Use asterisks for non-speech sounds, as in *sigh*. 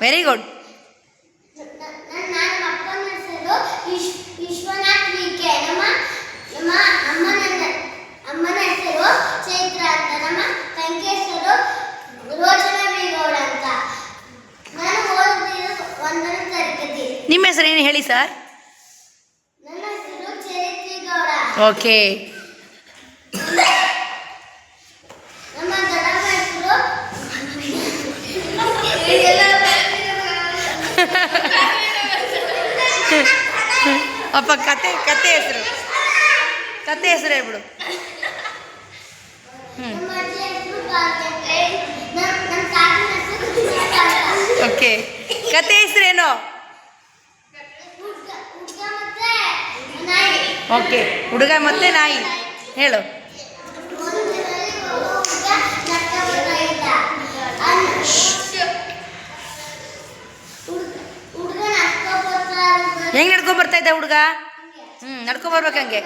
Very good ನಿಮ್ಮ ಹೆಸರು ಏನು ಹೇಳಿ ಸರ್? ಓಕೆ. ಎಲ್ಲ *laughs* ಅಪ್ಪ, ಕತೆ ಕತೆ ಹೆಸರು. ಕತೆ ಹೆಸರು ಹೇಳ್ಬಿಡು. ಓಕೆ. ಕತೆ ಹೆಸರೇನು ಓಕೆ. ಹುಡುಗ ಮತ್ತೆ ನಾಯಿ. ಹೇಳು. ಹೆಂಗೆ ನಡ್ಕೊಂಡ್ ಬರ್ತಾ ಇದ್ದ ಹುಡುಗ? ಹ್ಞೂ ನಡ್ಕೊಂಬರ್ಬೇಕು ಹಂಗೆ.